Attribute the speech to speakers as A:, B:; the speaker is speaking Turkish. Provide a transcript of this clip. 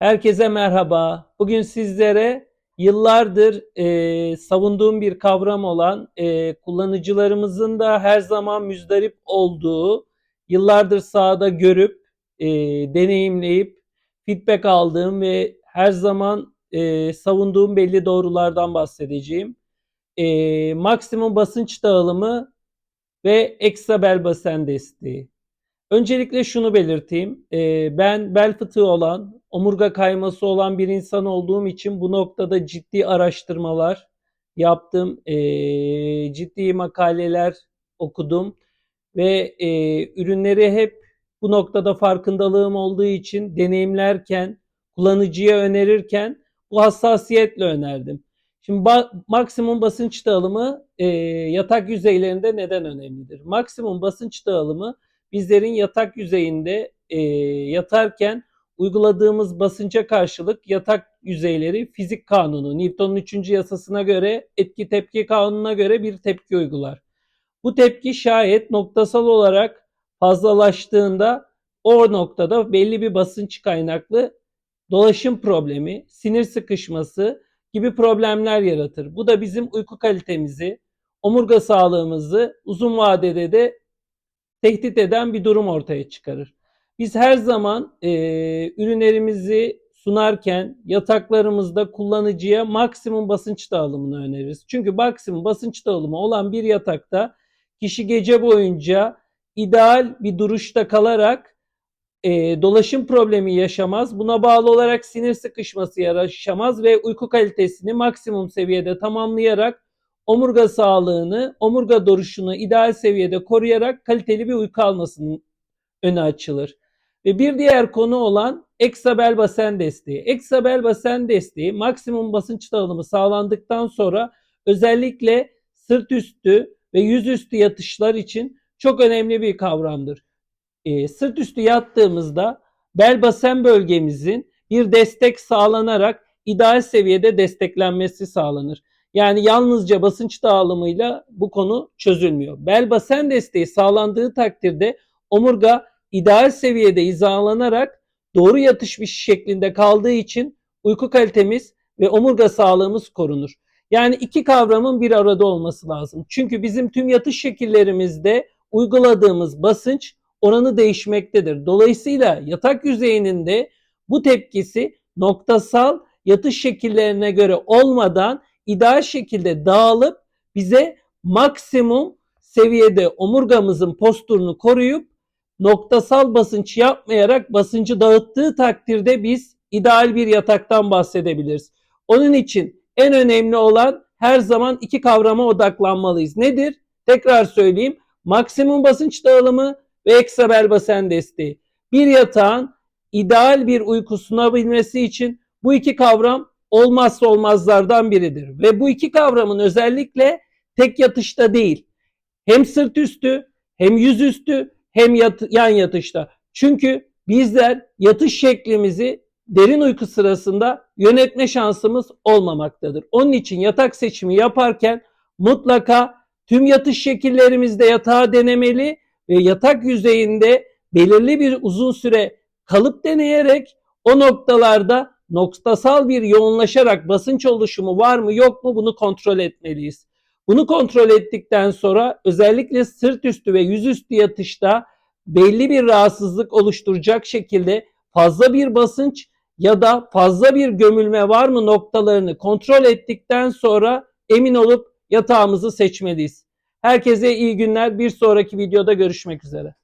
A: Herkese merhaba. Bugün sizlere yıllardır e, savunduğum bir kavram olan e, kullanıcılarımızın da her zaman müzdarip olduğu, yıllardır sahada görüp, e, deneyimleyip, feedback aldığım ve her zaman e, savunduğum belli doğrulardan bahsedeceğim. E, maksimum basınç dağılımı ve ekstra bel basen desteği. Öncelikle şunu belirteyim. Ee, ben bel fıtığı olan, omurga kayması olan bir insan olduğum için bu noktada ciddi araştırmalar yaptım. Ee, ciddi makaleler okudum ve e, ürünleri hep bu noktada farkındalığım olduğu için deneyimlerken, kullanıcıya önerirken bu hassasiyetle önerdim. Şimdi ba- maksimum basınç dağılımı e, yatak yüzeylerinde neden önemlidir? Maksimum basınç dağılımı bizlerin yatak yüzeyinde e, yatarken uyguladığımız basınca karşılık yatak yüzeyleri fizik kanunu, Newton'un 3. yasasına göre etki tepki kanununa göre bir tepki uygular. Bu tepki şayet noktasal olarak fazlalaştığında o noktada belli bir basınç kaynaklı dolaşım problemi, sinir sıkışması gibi problemler yaratır. Bu da bizim uyku kalitemizi, omurga sağlığımızı uzun vadede de tehdit eden bir durum ortaya çıkarır. Biz her zaman e, ürünlerimizi sunarken yataklarımızda kullanıcıya maksimum basınç dağılımını öneririz. Çünkü maksimum basınç dağılımı olan bir yatakta kişi gece boyunca ideal bir duruşta kalarak e, dolaşım problemi yaşamaz. Buna bağlı olarak sinir sıkışması yaşamaz ve uyku kalitesini maksimum seviyede tamamlayarak omurga sağlığını, omurga duruşunu ideal seviyede koruyarak kaliteli bir uyku almasının önü açılır. Ve bir diğer konu olan eksabel basen desteği. Eksabel basen desteği maksimum basınç dağılımı sağlandıktan sonra özellikle sırt üstü ve yüz üstü yatışlar için çok önemli bir kavramdır. E, sırt üstü yattığımızda bel basen bölgemizin bir destek sağlanarak ideal seviyede desteklenmesi sağlanır. Yani yalnızca basınç dağılımıyla bu konu çözülmüyor. Bel basen desteği sağlandığı takdirde omurga ideal seviyede hizalanarak doğru yatışmış şeklinde kaldığı için uyku kalitemiz ve omurga sağlığımız korunur. Yani iki kavramın bir arada olması lazım. Çünkü bizim tüm yatış şekillerimizde uyguladığımız basınç oranı değişmektedir. Dolayısıyla yatak yüzeyinin de bu tepkisi noktasal yatış şekillerine göre olmadan ideal şekilde dağılıp bize maksimum seviyede omurgamızın posturunu koruyup noktasal basınç yapmayarak basıncı dağıttığı takdirde biz ideal bir yataktan bahsedebiliriz. Onun için en önemli olan her zaman iki kavrama odaklanmalıyız. Nedir? Tekrar söyleyeyim. Maksimum basınç dağılımı ve ekstra bel basen desteği. Bir yatağın ideal bir uyku sunabilmesi için bu iki kavram olmazsa olmazlardan biridir. Ve bu iki kavramın özellikle tek yatışta değil, hem sırt üstü, hem yüz üstü, hem yat, yan yatışta. Çünkü bizler yatış şeklimizi derin uyku sırasında yönetme şansımız olmamaktadır. Onun için yatak seçimi yaparken mutlaka tüm yatış şekillerimizde yatağı denemeli ve yatak yüzeyinde belirli bir uzun süre kalıp deneyerek o noktalarda noktasal bir yoğunlaşarak basınç oluşumu var mı yok mu bunu kontrol etmeliyiz. Bunu kontrol ettikten sonra özellikle sırt üstü ve yüzüstü yatışta belli bir rahatsızlık oluşturacak şekilde fazla bir basınç ya da fazla bir gömülme var mı noktalarını kontrol ettikten sonra emin olup yatağımızı seçmeliyiz. Herkese iyi günler. Bir sonraki videoda görüşmek üzere.